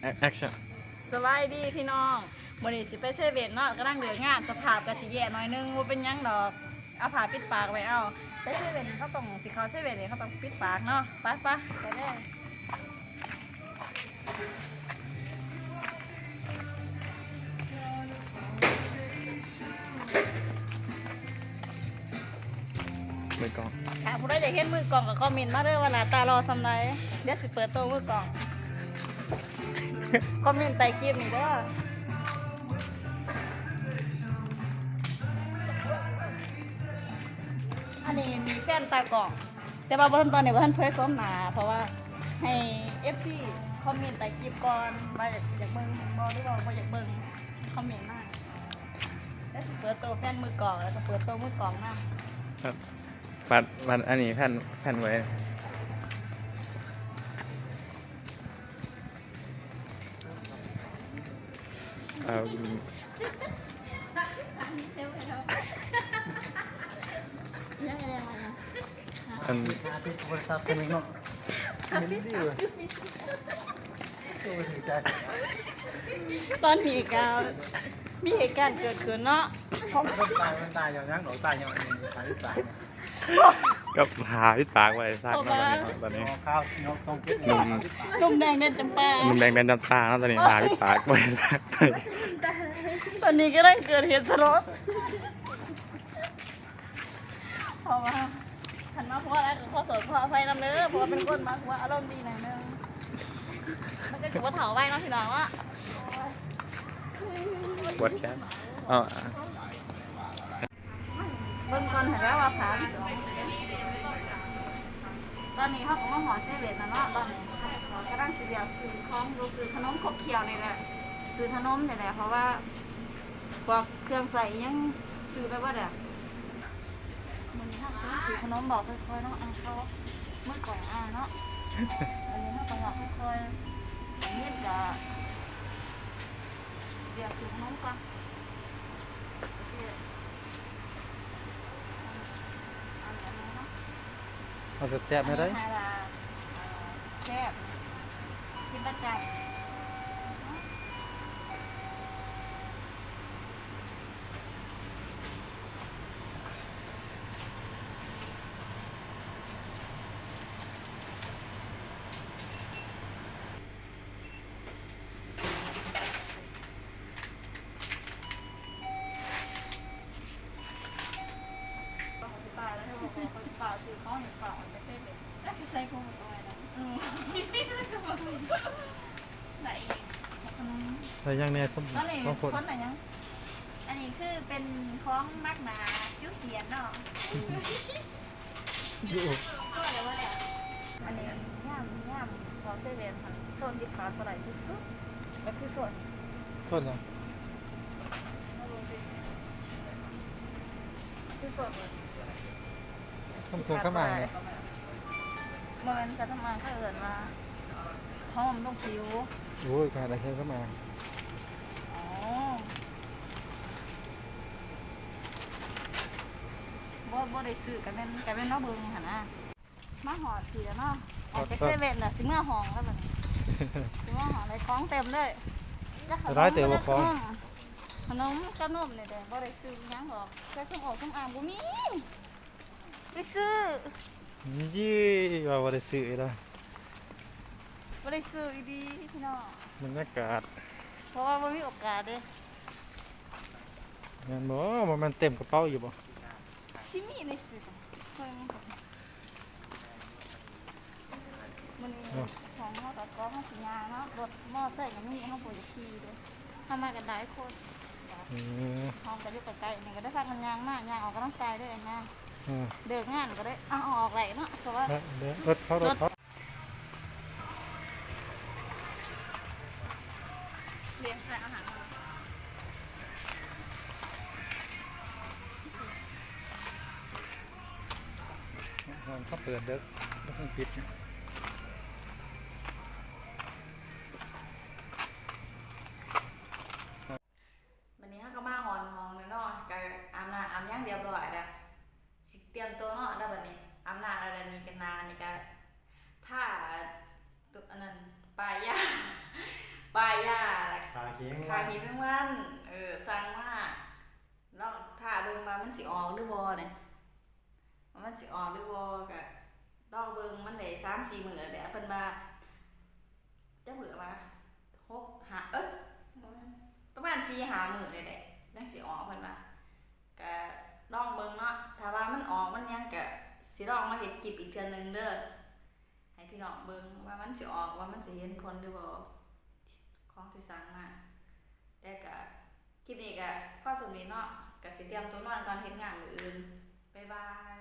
แอคชั่นสบายดีพี่น้องวันนี้สิไปเซเว่นเนาะก็นั่งเดืองานสภาพกะสิแย่หน่อยนึงว่าเป็นหยังดอกเอาผ้าปิดปากไว้เอาไปเซเว่นเขาต้องสิเขาเซเว่นเนี่ยเขาต้องปิดปากเนาะไปไปไปได้มือกล้องถ้าผู้ใดอยากเห็นมือกล่องก็คอมเมนต์มาเด้อว่าหน้าตารอสำไรเดี๋ยวสิเปิดตัวมือกล่อง คอมเมนต์ใต้คลิปนี่เด้ออันนี้มีแฟนตากล่อง แต่ว่าบ่ทันตอนนี้บ่ทันเผยสมหนาเพราะว่าให้ FC คอมเมนต์ใต้คลิปก่อนมาอยากอยากเบิ่งบ่หรือว่าบ่อยากเบิ่งคอมเมนต์มาแล้วสิเปิดตัวแฟนมือกล่องแล้วก็เปิดตัวมือกล่องนำครับบัตรบัตรอันนี้แผ่นแผ่นไว้ เอ่อยังไงยังไงนะอัน Hati bersatu tengok. Ini dia. Tu cerita. ตอนนี้ก็มีเหตุการณ์เกิดขึ้นเนาะ Bentar, bentar, jangan nổ tay yang ini, tay tay. ก็หาที่ปากไว้ซากมาตอนนี้ครับตอนนี้ Ngok kau, ngok songkit. หนุ่มนุ่มแดงเด่นจำปาหนุ่มแดงแดนจำตาแล้วตอนนี้หาที่ปากไว้ซากตอนนี้ตอนนี้ก็ได้เกิดเหตุสลดเพราะว่าฉันมาเพราะอะไรกับข้อสดข้อไฟน้ำเนื้อเพราะว่าเป็นคนมาหัวอารมณ์ดีหน่อยนึงมันก็ถือว่าเถาไว้เนาะพี่น้องว่าปวดแขนอ๋อเบิ่งก่อนเห็นแล้วว่าผา ตอนนี้เขาก็มาหอเซเว่นนะเนาะตอนนี้กำลังซื้ออยากซื้อของดูซื้อขนมขบเคี้ยวนี่แหละซื้อขนมนี่แหละเพราะว่าพวกเครื่องใส่ยังซื้อไปว่าเดี๋ยวมันถ้าซื้อขนมบอกค่อยๆเนาะอะเขาเมื่อก่อนอะเนาะอันนี้เขาต้องบอกค่อยๆเงียบจะเดี๋ยวซื้อขนมก่อน โอเค Masuk siap ni dah. แซ่บกินประจำป่าแล้วเขาบอก ว่าป่าซื้อข้าวหนึ่งป่าไม่ใช่เลยใส่พวกมันเอาไว้นะอืมไหนขนม Saya yang ni sem นั่นเอง songkut. คนไหนยังอันนี้คือเป็นคล้องมักหนาซิ้วเสียนเนาะก็เลยว่าเนี่ยอันนี้ย่ามย่ามพอเซเว่นค่ะโซนที่ขาดเท่าไหร่ที่สุดก็คือโซน Kau dah. คือโซน เลย Kamu kau sama ni. มันจะทำงานก็เอิญมาท้องมันต้องผิว Oh, kau ada kau sama. อ๋อบ่บ่ได้ซื้อกันเป็นกันเป็นเนาะเบิ่งหั่นนะมาหอดเสียเนาะออกจากเซเว่นน่ะสิเมื่อห้องแล้วบัดนี้สิเมื่อห้องเลยของเต็มเลยจะขนมร้อยเต๋อบ่ของขนมกับนมเนี่ยเด้บ่ได้ซื้อหยังหรอกแค่ส้มโอส้มอ่างบ่มีไป ซื้อ Ye, bawa ada sih dah. บ่ได้ซื้ออีดีพี่น้อง Menyekat. เพราะว่าบ่มีโอกาสเด้ Yang bawa, มันเต็มกระเป๋าอยู่บ่ชิมีในซื้อเพิ่นมื้อนี้ของเฮากับกองเฮาสิยาเนาะรถมอไซค์ก็มีเฮาบ่ได้ขี่เด้วยทำมากันหลายคนอืมห้องก็อยู่ใกล้ๆนี่ก็ได้พักกันยางมากยางออกกำลังกายด้วยนะ เดินงานก็ได้เอาออกไหลเนาะเพราะว่าแล้วเดี๋ยวรถเขารถเขาเลี้ยงแต่อาหารเขาเปิดเด็กไม่ต้องปิด วันนี้เขาก็มาหอนห้องเลยเนาะก็อาบน้ำอาบย่างเรียบร้อยแล้วสิเตรียมตัวเนาะได้บัดนี้อาบน้ำอะไรนี้กันนานนี่ก็ถ้าตุอันนั้นปลายยา ป้ายยาแล้ว ขา เคียงขายหินทั้งวันเออจังว่าลองถ้าเบิ่งมามันสิออกหรือบ่เนี่ยว่ามันสิออกหรือบ่ก็ลองเบิ่งมันได้3-4มื้อแล้วแหละเพิ่นว่าจะเบื่อมาหกหาเอ้ยประมาณ4 5มื้อนี่แหละจังสิออกเพิ่นว่าก็ลองเบิ่งเนาะถ้าว่ามันออกมันยังก็สิลองมาเฮ็ดคลิปอีกเทื่อนึงเด้อให้พี่น้องเบิ่งว่ามันสิออกว่ามันสิเห็นผลหรือบ่ ของที่สั่งมาแต่ก็คลิปนี้ก็พ่อสมนี้เนาะก็สิเตรียมตัวนอนก่อนเฮ็ดงานออื่นบ๊ายบาย